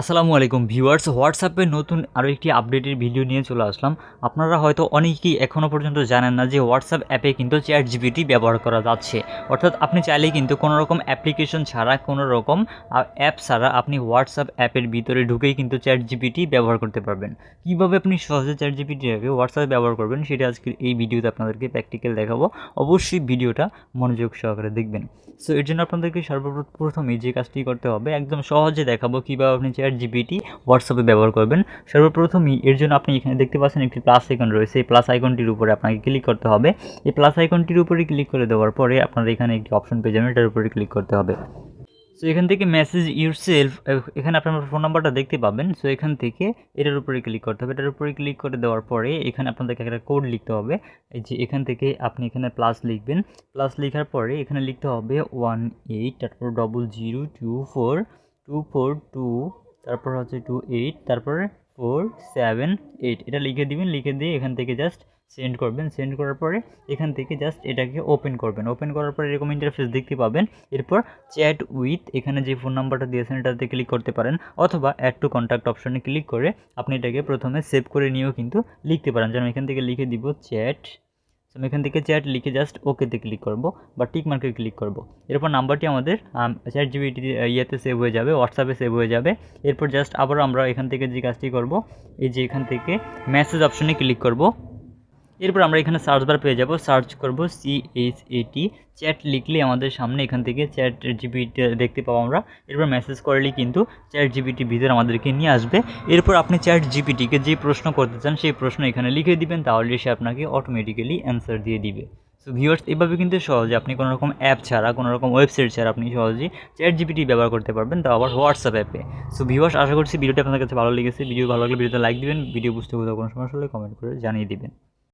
আসসালামু আলাইকুম ভিউয়ার্স, হোয়াটসঅ্যাপে নতুন আরও একটি আপডেটের ভিডিও নিয়ে চলে আসলাম। আপনারা হয়তো অনেকেই এখনও পর্যন্ত জানেন না যে হোয়াটসঅ্যাপ অ্যাপে কিন্তু চ্যাট জিপিটি ব্যবহার করা যাচ্ছে। অর্থাৎ আপনি চাইলেই কিন্তু কোনো রকম অ্যাপ্লিকেশন ছাড়া কোনো রকম অ্যাপ ছাড়া আপনি হোয়াটসঅ্যাপ অ্যাপের ভিতরে ঢুকেই কিন্তু চ্যাট জিপিটি ব্যবহার করতে পারবেন। কীভাবে আপনি সহজে চ্যাট জিপিটিকে হোয়াটসঅ্যাপে ব্যবহার করবেন সেটা আজকে এই ভিডিওতে আপনাদেরকে প্র্যাকটিক্যাল দেখাবো। অবশ্যই ভিডিওটা মনোযোগ সহকারে দেখবেন। সো এর জন্য আপনাদেরকে সর্বপ্রথমেই যে কাজটি করতে হবে, একদম সহজে দেখাবো কীভাবে আপনি চ্যাট জিপিটি হোয়াটসঅ্যাপে ব্যবহার করবেন। সর্বপ্রথমই এর জন্য আপনি এখানে দেখতে পাচ্ছেন একটি প্লাস আইকন রয়েছে। এই প্লাস আইকনটির উপরে আপনাকে ক্লিক করতে হবে। এই প্লাস আইকনটির উপরে ক্লিক করে দেওয়ার পরে আপনারা এখানে একটি অপশন পেয়ে যাবেন, এটার উপরে ক্লিক করতে হবে। সো এখান থেকে মেসেজ ইউর সেলফ এখানে আপনার ফোন নাম্বারটা দেখতে পাবেন। সো এখান থেকে এটার উপরে ক্লিক করতে হবে। এটার উপরে ক্লিক করে দেওয়ার পরে এখানে আপনাদেরকে একটা কোড লিখতে হবে। এই যে এখান থেকে আপনি এখানে প্লাস লিখবেন। প্লাস লেখার পরে এখানে লিখতে হবে ওয়ান এইট তারপর double zero two four two four two তারপর হচ্ছে টু এইট তারপরে ফোর সেভেন এইট এটা লিখে দিবেন, লিখে দিয়ে এখান থেকে জাস্ট সেন্ড করবেন। সেন্ড করার পরে এখান থেকে জাস্ট এটাকে ওপেন করবেন। ওপেন করার পরে এরকম ইন্টারফেস দেখতে পাবেন। এরপর চ্যাট উইথ এখানে যে ফোন নাম্বারটা দিয়েছেন এটাতে ক্লিক করতে পারেন। অথবা অ্যাড টু কন্ট্যাক্ট অপশনে ক্লিক করে আপনি এটাকে প্রথমে সেভ করে নিয়েও কিন্তু লিখতে পারেন। যেমন এখান থেকে লিখে দিব চ্যাট আমি এখান থেকে চ্যাট লিখে জাস্ট ওকেতে ক্লিক করব বা টিক মার্কে ক্লিক করব। এরপর নাম্বারটি আমাদের চ্যাট জিবিটি ইয়েতে সেভ হয়ে যাবে হোয়াটসঅ্যাপে সেভ হয়ে যাবে। এরপর জাস্ট আবার আমরা এখান থেকে যে কাজটি করব, এই যে এখান থেকে মেসেজ অপশনে ক্লিক করব। এরপর আমরা এখানে সার্চ বার পেয়ে যাব। সার্চ করব এটি চ্যাট লিখলে আমাদের সামনে এখান থেকে চ্যাট জিবিটি দেখতে পাবো আমরা। এরপর মেসেজ করলেই কিন্তু চ্যাট জিবিটি ভিতরে আমাদেরকে নিয়ে আসবে। এরপর আপনি চ্যাট জিপিটিকে যে প্রশ্ন করতে চান, সেই প্রশ্ন এখানে লিখে দিবেন, তাহলে সে আপনাকে অটোমেটিক্যালি অ্যান্সার দিয়ে দিবে। সো ভিউয়ার্স এভাবে কিন্তু সহজে আপনি কোনো রকম অ্যাপ ছাড়া, কোনো রকম ওয়েবসাইট ছাড়া আপনি সহজেই চ্যাট জিপিটি ব্যবহার করতে পারবেন। তাও আবার হোয়াটসঅ্যাপ অ্যাপে সো ভিউয়ার্স আশা করছি ভিডিওটি আপনাদের কাছে ভালো লেগেছে। ভিডিও ভালো লাগলে ভিডিওতে লাইক দিবেন। ভিডিও বুঝতে কোনো সমস্যা হলে কমেন্ট করে জানিয়ে দিবেন।